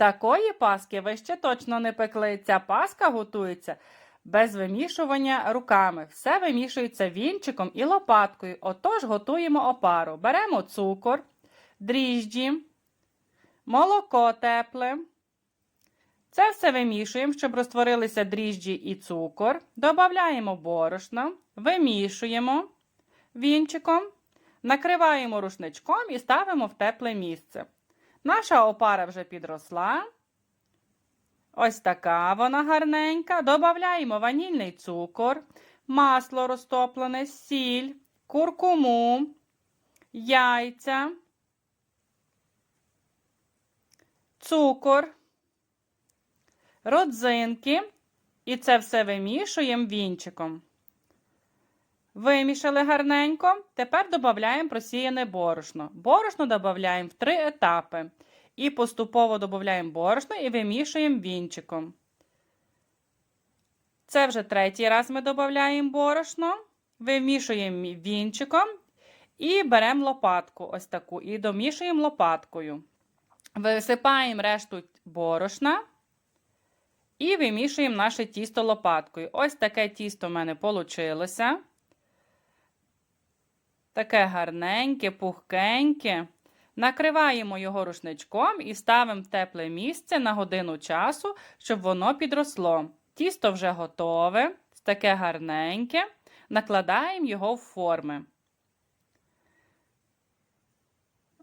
Такої паски ви ще точно не пекли. Ця паска готується без вимішування руками. Все вимішується вінчиком і лопаткою. Отож готуємо опару. Беремо цукор, дріжджі, молоко тепле. Це все вимішуємо, щоб розтворилися дріжджі і цукор. Додаємо борошно, вимішуємо вінчиком, накриваємо рушничком і ставимо в тепле місце. Наша опара вже підросла. Ось така вона гарненька. Додаємо ванільний цукор, масло розтоплене, сіль, куркуму, яйця, цукор, родзинки. І це все вимішуємо вінчиком. Вимішали гарненько. Тепер додаємо просіяне борошно. Борошно додаємо в три етапи. І поступово додаємо борошно і вимішуємо вінчиком. Це вже третій раз ми додаємо борошно, вимішуємо вінчиком і беремо лопатку ось таку і домішуємо лопаткою. Висипаємо решту борошна і вимішуємо наше тісто лопаткою. Ось таке тісто в мене вийшло. Таке гарненьке, пухкеньке. Накриваємо його рушничком і ставимо в тепле місце на годину часу, щоб воно підросло. Тісто вже готове, таке гарненьке. Накладаємо його в форми.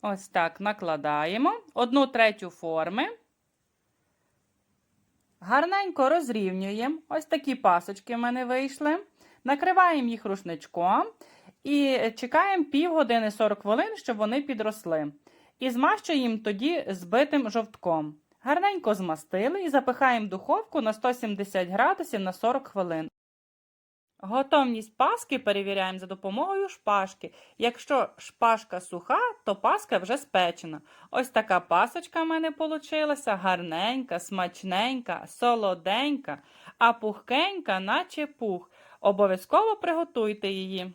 Ось так накладаємо одну третю форми. Гарненько розрівнюємо. Ось такі пасочки в мене вийшли. Накриваємо їх рушничком і чекаємо півгодини 40 хвилин, щоб вони підросли. І змащуємо тоді збитим жовтком. Гарненько змастили і запихаємо духовку на 170 градусів на 40 хвилин. Готовність паски перевіряємо за допомогою шпажки. Якщо шпажка суха, то паска вже спечена. Ось така пасочка в мене вийшла, гарненька, смачненька, солоденька, а пухкенька, наче пух. Обов'язково приготуйте її.